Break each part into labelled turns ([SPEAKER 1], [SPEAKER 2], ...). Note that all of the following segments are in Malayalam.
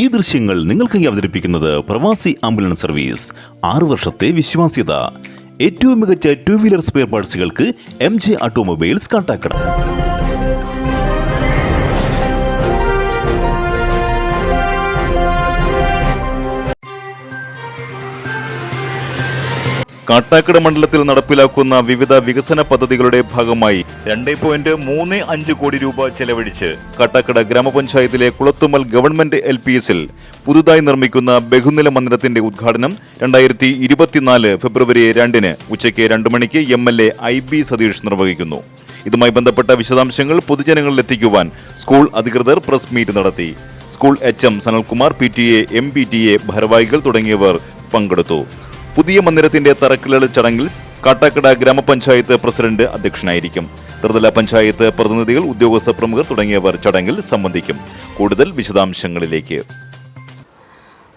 [SPEAKER 1] ഈ ദൃശ്യങ്ങൾ നിങ്ങൾക്കായി അവതരിപ്പിക്കുന്നത് പ്രവാസി ആംബുലൻസ് സർവീസ് ആറു വർഷത്തെ വിശ്വാസ്യത ഏറ്റവും മികച്ച two wheeler spare പാർട്സുകൾക്ക് M J automobiles contact Kattakada മണ്ഡലത്തിൽ നടപ്പിലാക്കുന്ന വിവിധ വികസന പദ്ധതികളുടെ ഭാഗമായി രണ്ട് പോയിന്റ് മൂന്ന് അഞ്ച് കോടി രൂപ ചെലവഴിച്ച് കാട്ടാക്കട ഗ്രാമപഞ്ചായത്തിലെ കുളത്തുമൽ ഗവൺമെന്റ് എൽ പി എസിൽ പുതുതായി നിർമ്മിക്കുന്ന ബഹുനില മന്ദിരത്തിന്റെ ഉദ്ഘാടനം രണ്ടായിരത്തി ഇരുപത്തിനാല് ഫെബ്രുവരി രണ്ടിന് ഉച്ചയ്ക്ക് രണ്ടു മണിക്ക് M L A I B Satheesh നിർവഹിക്കുന്നു ഇതുമായി ബന്ധപ്പെട്ട വിശദാംശങ്ങൾ പൊതുജനങ്ങളിലെത്തിക്കുവാൻ സ്കൂൾ അധികൃതർ പ്രസ് മീറ്റ് നടത്തി school H M Sanalkumar P T A M P T A ഭാരവാഹികൾ തുടങ്ങിയവർ പങ്കെടുത്തു പുതിയ മന്ദിരത്തിന്റെ തറക്കല്ലിടൽ ചടങ്ങിൽ കാട്ടാക്കട ഗ്രാമപഞ്ചായത്ത് പ്രസിഡന്റ് അധ്യക്ഷനായിരിക്കും ത്രിതല പഞ്ചായത്ത് പ്രതിനിധികൾ ഉദ്യോഗസ്ഥ പ്രമുഖർ തുടങ്ങിയവർ ചടങ്ങിൽ സംബന്ധിക്കും കൂടുതൽ വിശദാംശങ്ങളിലേക്ക്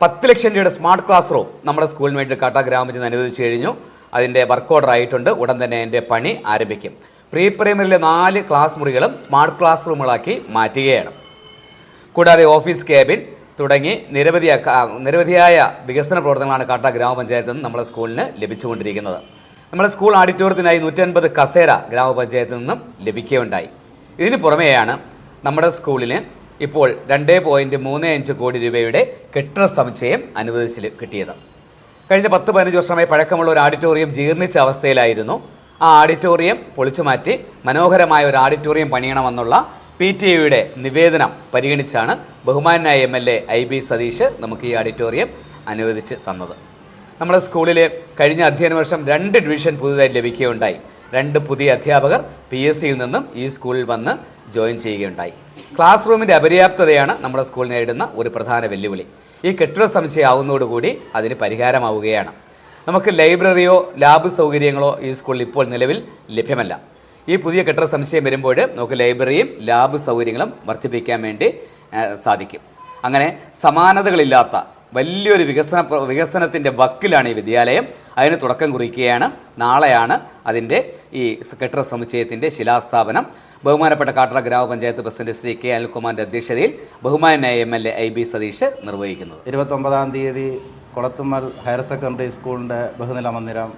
[SPEAKER 2] പത്ത് ലക്ഷം രൂപയുടെ സ്മാർട്ട് ക്ലാസ് റൂം നമ്മുടെ സ്കൂളിന് വേണ്ടി കാട്ടാ ഗ്രാമപഞ്ചായത്ത് അനുവദിച്ചു കഴിഞ്ഞു അതിൻ്റെ വർക്ക് ഓർഡർ ആയിട്ടുണ്ട് ഉടൻ തന്നെ എൻ്റെ പണി ആരംഭിക്കും പ്രീ പ്രൈമറിയിലെ നാല് ക്ലാസ് മുറികളും സ്മാർട്ട് ക്ലാസ് റൂമുകളാക്കി മാറ്റുകയാണ് കൂടാതെ ഓഫീസ് ക്യാബിൻ തുടങ്ങി നിരവധി നിരവധിയായ വികസന പ്രവർത്തനങ്ങളാണ് കാട്ട ഗ്രാമപഞ്ചായത്തിൽ നിന്ന് നമ്മുടെ സ്കൂളിന് ലഭിച്ചുകൊണ്ടിരിക്കുന്നത് നമ്മുടെ സ്കൂൾ ഓഡിറ്റോറിയത്തിനായി നൂറ്റൻപത് കസേര ഗ്രാമപഞ്ചായത്തിൽ നിന്നും ലഭിക്കുകയുണ്ടായി ഇതിന് പുറമെയാണ് നമ്മുടെ സ്കൂളിന് ഇപ്പോൾ രണ്ട് പോയിൻറ്റ് മൂന്ന് അഞ്ച് കോടി രൂപയുടെ കെട്ടിട സമുച്ചയം അനുവദിച്ച് കിട്ടിയത് കഴിഞ്ഞ പത്ത് പതിനഞ്ച് വർഷമായി പഴക്കമുള്ള ഒരു ഓഡിറ്റോറിയം ജീർണിച്ച അവസ്ഥയിലായിരുന്നു ആ ഓഡിറ്റോറിയം പൊളിച്ചു മാറ്റി മനോഹരമായ ഒരു ഓഡിറ്റോറിയം പണിയണമെന്നുള്ള പി ടി എയുടെ നിവേദനം പരിഗണിച്ചാണ് ബഹുമാനായ M L A I B Satheesh നമുക്ക് ഈ ഓഡിറ്റോറിയം അനുവദിച്ച് തന്നത് നമ്മുടെ സ്കൂളിൽ കഴിഞ്ഞ അധ്യയന വർഷം രണ്ട് ഡിവിഷൻ പുതുതായി ലഭിക്കുകയുണ്ടായി രണ്ട് പുതിയ അധ്യാപകർ പി എസ് സിയിൽ നിന്നും ഈ സ്കൂളിൽ വന്ന് ജോയിൻ ചെയ്യുകയുണ്ടായി ക്ലാസ് റൂമിൻ്റെ അപര്യാപ്തതയാണ് നമ്മുടെ സ്കൂൾ നേരിടുന്ന ഒരു പ്രധാന വെല്ലുവിളി ഈ കെട്ടിട സംശയമാവുന്നതോടുകൂടി അതിന് പരിഹാരമാവുകയാണ് നമുക്ക് ലൈബ്രറിയോ ലാബ് സൗകര്യങ്ങളോ ഈ സ്കൂളിൽ ഇപ്പോൾ നിലവിൽ ലഭ്യമല്ല ഈ പുതിയ കെട്ടിട സംശയം വരുമ്പോൾ നമുക്ക് ലൈബ്രറിയും ലാബ് സൗകര്യങ്ങളും വർദ്ധിപ്പിക്കാൻ വേണ്ടി സാധിക്കും അങ്ങനെ സമാനതകളില്ലാത്ത വലിയൊരു വികസന വികസനത്തിൻ്റെ വക്കിലാണ് ഈ വിദ്യാലയം അതിന് തുടക്കം കുറിക്കുകയാണ് നാളെയാണ് അതിൻ്റെ ഈ കെട്ടിട സമുച്ചയത്തിൻ്റെ ശിലാസ്ഥാപനം ബഹുമാനപ്പെട്ട കാട്ടറ ഗ്രാമപഞ്ചായത്ത് പ്രസിഡന്റ് ശ്രീ കെ അനിൽകുമാറിൻ്റെ അധ്യക്ഷതയിൽ ബഹുമാനായ M L A I B Satheesh നിർവഹിക്കുന്നത്
[SPEAKER 3] ഇരുപത്തൊമ്പതാം തീയതി കുളത്തുമ്മൽ ഹയർ സെക്കൻഡറി സ്കൂളിൻ്റെ ബഹുനില മന്ദിരം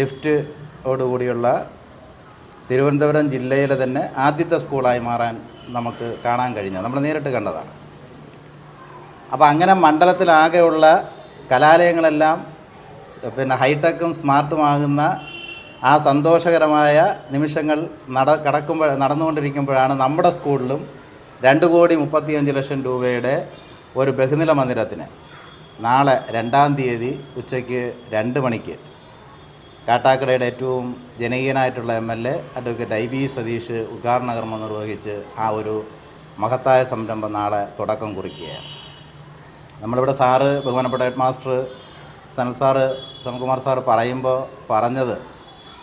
[SPEAKER 3] ലിഫ്റ്റോടുകൂടിയുള്ള തിരുവനന്തപുരം ജില്ലയിലെ തന്നെ ആദ്യത്തെ സ്കൂളായി മാറാൻ നമുക്ക് കാണാൻ കഴിഞ്ഞത് നമ്മൾ നേരിട്ട് കണ്ടതാണ് അപ്പോൾ അങ്ങനെ മണ്ഡലത്തിലാകെയുള്ള കലാലയങ്ങളെല്ലാം പിന്നെ ഹൈടെക്കും സ്മാർട്ടുമാകുന്ന ആ സന്തോഷകരമായ നിമിഷങ്ങൾ നട കടക്കുമ്പോൾ നടന്നുകൊണ്ടിരിക്കുമ്പോഴാണ് നമ്മുടെ സ്കൂളിലും രണ്ട് കോടി മുപ്പത്തിയഞ്ച് ലക്ഷം രൂപയുടെ ഒരു ബഹുനില മന്ദിരത്തിന് നാളെ രണ്ടാം തീയതി ഉച്ചയ്ക്ക് രണ്ട് മണിക്ക് കാട്ടാക്കടയുടെ ഏറ്റവും ജനകീയനായിട്ടുള്ള M L A advocate I B Satheesh ഉദ്ഘാടന കർമ്മം നിർവഹിച്ച് ആ ഒരു മഹത്തായ സംരംഭം നാളെ തുടക്കം കുറിക്കുകയാണ് നമ്മളിവിടെ സാറ് ബഹുമാനപ്പെട്ട head master Sanal sir Sanalkumar sir പറയുമ്പോൾ പറഞ്ഞത്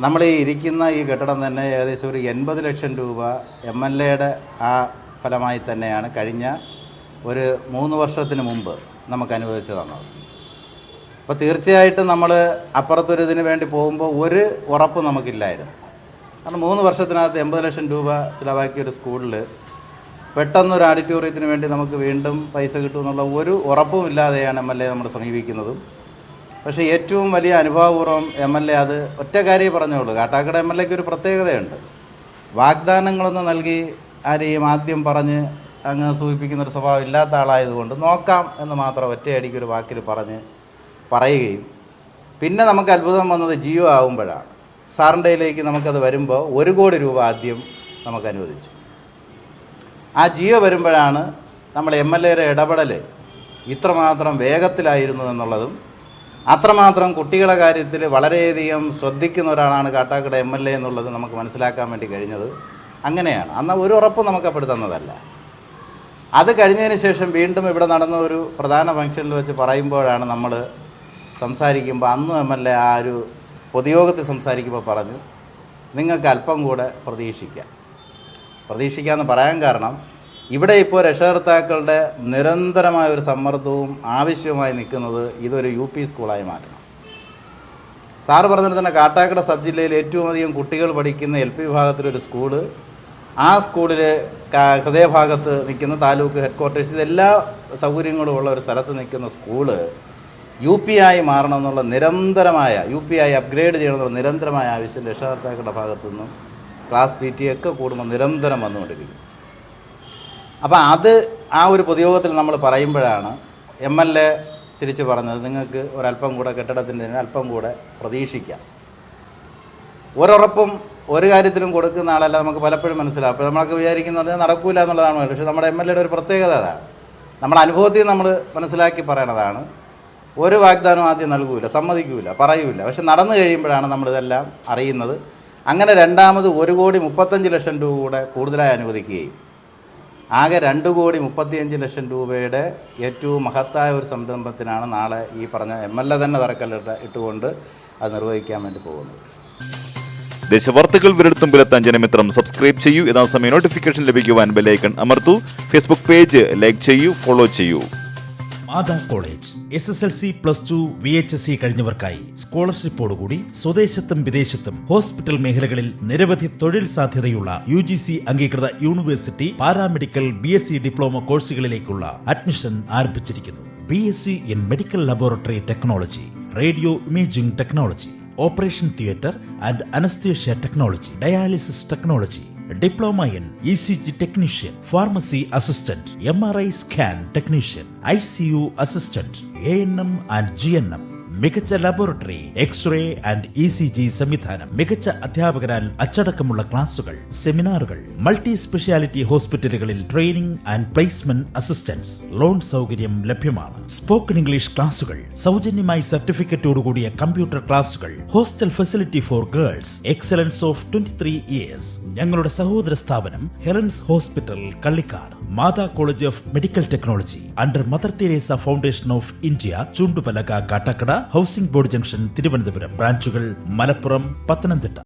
[SPEAKER 3] നമ്മൾ ഈ ഇരിക്കുന്ന ഈ കെട്ടിടം തന്നെ ഏകദേശം ഒരു എൺപത് ലക്ഷം രൂപ എം എൽ എയുടെ ആ ഫലമായി തന്നെയാണ് കഴിഞ്ഞ ഒരു മൂന്ന് വർഷത്തിന് മുമ്പ് നമുക്ക് അനുവദിച്ചു തന്നത് അപ്പോൾ തീർച്ചയായിട്ടും നമ്മൾ അപ്പുറത്തൊരു ഇതിന് വേണ്ടി പോകുമ്പോൾ ഒരു ഉറപ്പ് നമുക്കില്ലായിരുന്നു കാരണം മൂന്ന് വർഷത്തിനകത്ത് എൺപത് ലക്ഷം രൂപ ചിലവാക്കിയ ഒരു സ്കൂളിൽ പെട്ടെന്നൊരു ആഡിറ്റോറിയത്തിന് വേണ്ടി നമുക്ക് വീണ്ടും പൈസ കിട്ടുമെന്നുള്ള ഒരു ഉറപ്പും ഇല്ലാതെയാണ് എം എൽ എ നമ്മൾ സമീപിക്കുന്നതും പക്ഷേ ഏറ്റവും വലിയ അനുഭവപൂർവ്വം എം എൽ എ അത് ഒറ്റ കാര്യമേ പറഞ്ഞോളൂ കാട്ടാക്കട എം എൽ എക്ക് ഒരു പ്രത്യേകതയുണ്ട് വാഗ്ദാനങ്ങളൊന്നും നൽകി ആരെയും ആദ്യം പറഞ്ഞ് അങ്ങ് സൂചിപ്പിക്കുന്ന ഒരു സ്വഭാവം ഇല്ലാത്ത ആളായതുകൊണ്ട് നോക്കാം എന്ന് മാത്രം ഒറ്റയടിക്കൊരു വാക്കിൽ പറഞ്ഞ് പറയുകയും പിന്നെ നമുക്ക് അത്ഭുതം വന്നത് ജിയോ ആകുമ്പോഴാണ് സാറിൻ്റെ കയ്യിലേക്ക് നമുക്കത് വരുമ്പോൾ ഒരു കോടി രൂപ ആദ്യം നമുക്ക് അനുവദിച്ചു ആ ജിയോ വരുമ്പോഴാണ് നമ്മുടെ എം എൽ എയുടെ ഇടപെടൽ ഇത്രമാത്രം വേഗത്തിലായിരുന്നു എന്നുള്ളതും അത്രമാത്രം കുട്ടികളുടെ കാര്യത്തിൽ വളരെയധികം ശ്രദ്ധിക്കുന്ന ഒരാളാണ് കാട്ടാക്കട എം എൽ എ എന്നുള്ളത് നമുക്ക് മനസ്സിലാക്കാൻ വേണ്ടി കഴിഞ്ഞത് അങ്ങനെയാണ് അന്ന് ഒരു ഉറപ്പ് നമുക്ക് തന്നതല്ല അത് കഴിഞ്ഞതിന് ശേഷം വീണ്ടും ഇവിടെ നടന്ന ഒരു പ്രധാന ഫംഗ്ഷനിൽ വെച്ച് പറയുമ്പോഴാണ് നമ്മൾ സംസാരിക്കുമ്പോൾ അന്നും എം എൽ എ ആ ഒരു പൊതുയോഗത്തിൽ സംസാരിക്കുമ്പോൾ പറഞ്ഞു നിങ്ങൾക്ക് അല്പം കൂടെ പ്രതീക്ഷിക്കാം പ്രതീക്ഷിക്കാമെന്ന് പറയാൻ കാരണം ഇവിടെ ഇപ്പോൾ രക്ഷകർത്താക്കളുടെ നിരന്തരമായ ഒരു സമ്മർദ്ദവും ആവശ്യവുമായി നിൽക്കുന്നത് ഇതൊരു യു പി സ്കൂളായി മാറ്റണം സാറ് പറഞ്ഞിട്ട് തന്നെ കാട്ടാക്കട സബ് ജില്ലയിൽ ഏറ്റവും അധികം കുട്ടികൾ പഠിക്കുന്ന എൽ പി വിഭാഗത്തിലൊരു സ്കൂള് ആ സ്കൂളിൽ ഹൃദയഭാഗത്ത് നിൽക്കുന്ന താലൂക്ക് ഹെഡ് ക്വാർട്ടേഴ്സ് ഇതെല്ലാ സൗകര്യങ്ങളും ഉള്ള ഒരു സ്ഥലത്ത് നിൽക്കുന്ന സ്കൂള് യു പി ആയി മാറണമെന്നുള്ള നിരന്തരമായ യു പി ആയി അപ്ഗ്രേഡ് ചെയ്യണമെന്നുള്ള നിരന്തരമായ ആവശ്യം രക്ഷാകർത്താക്കളുടെ ഭാഗത്തു നിന്നും ക്ലാസ് പി ടി ഒക്കെ കൂടുമ്പോൾ നിരന്തരം വന്നുകൊണ്ടിരിക്കും അപ്പോൾ അത് ആ ഒരു പൊതുയോഗത്തിൽ നമ്മൾ പറയുമ്പോഴാണ് എം എൽ എ തിരിച്ച് പറഞ്ഞത് നിങ്ങൾക്ക് ഒരല്പം കൂടെ കെട്ടിടത്തിൻ്റെ അല്പം കൂടെ പ്രതീക്ഷിക്കാം ഒരുറപ്പും ഒരു കാര്യത്തിലും കൊടുക്കുന്ന ആളല്ല നമുക്ക് പലപ്പോഴും മനസ്സിലാവും അപ്പോൾ നമ്മളൊക്കെ വിചാരിക്കുന്നത് നടക്കില്ല എന്നുള്ളതാണ് പക്ഷേ നമ്മുടെ എം എൽ എയുടെ ഒരു പ്രത്യേകത അതാണ് നമ്മുടെ അനുഭവത്തിൽ നമ്മൾ മനസ്സിലാക്കി പറയണതാണ് ഒരു വാഗ്ദാനം ആദ്യം നൽകൂല സമ്മതിക്കൂല പറയൂല പക്ഷെ നടന്നു കഴിയുമ്പോഴാണ് നമ്മളിതെല്ലാം അറിയുന്നത് അങ്ങനെ രണ്ടാമത് ഒരു കോടി മുപ്പത്തഞ്ച് ലക്ഷം രൂപ കൂടെ കൂടുതലായി അനുവദിക്കുകയും ആകെ രണ്ട് കോടി മുപ്പത്തിയഞ്ച് ലക്ഷം രൂപയുടെ ഏറ്റവും മഹത്തായ ഒരു സംരംഭത്തിനാണ് നാളെ ഈ പറഞ്ഞ എം എൽ എ തന്നെ തറക്കല്ലിട്ട് ഇട്ടുകൊണ്ട് അത് നിർവഹിക്കാൻ വേണ്ടി പോകുന്നത്
[SPEAKER 1] ദേശവാർത്തകൾ വിരൽത്തും വിലെത്താൻ ജനമിത്രം സബ്സ്ക്രൈബ് ചെയ്യൂ യഥാസമയം നോട്ടിഫിക്കേഷൻ ലഭിക്കുവാൻ ബെല്ലൈക്കൺ അമർത്തു ഫേസ്ബുക്ക് പേജ് ലൈക്ക് ചെയ്യൂ ഫോളോ ചെയ്യൂ
[SPEAKER 4] Matha college S S L C plus two V H S C കഴിഞ്ഞവർക്കായി സ്കോളർഷിപ്പോടുകൂടി സ്വദേശത്തും വിദേശത്തും ഹോസ്പിറ്റൽ മേഖലകളിൽ നിരവധി തൊഴിൽ സാധ്യതയുള്ള യു ജി സി അംഗീകൃത university paramedical B S C diploma കോഴ്സുകളിലേക്കുള്ള admission ആരംഭിച്ചിരിക്കുന്നു B S C in medical laboratory technology radio imaging technology operation theatre and anaesthesia technology dialysis technology Diploma in ECG Technician, Pharmacy Assistant, MRI Scan Technician, ICU Assistant, ANM and GNM. മികച്ച laboratory X-ray and E C G സംവിധാനം മികച്ച അധ്യാപകരാൽ അച്ചടക്കമുള്ള ക്ലാസുകൾ സെമിനാറുകൾ മൾട്ടി സ്പെഷ്യാലിറ്റി ഹോസ്പിറ്റലുകളിൽ training and placement assistance loan സൗകര്യം ലഭ്യമാണ് സ്പോക്കൺ ഇംഗ്ലീഷ് ക്ലാസുകൾ സൗജന്യമായി സർട്ടിഫിക്കറ്റോടുകൂടിയ കമ്പ്യൂട്ടർ ക്ലാസുകൾ hostel facility for girls excellence of twenty three years ഞങ്ങളുടെ സഹോദര സ്ഥാപനം Helen's hospital Kallikkad Matha college of medical technology under Mother Teresa foundation of India Chundupalaka Kattakada housing board junction Thiruvananthapuram branches Malappuram Pathanamthitta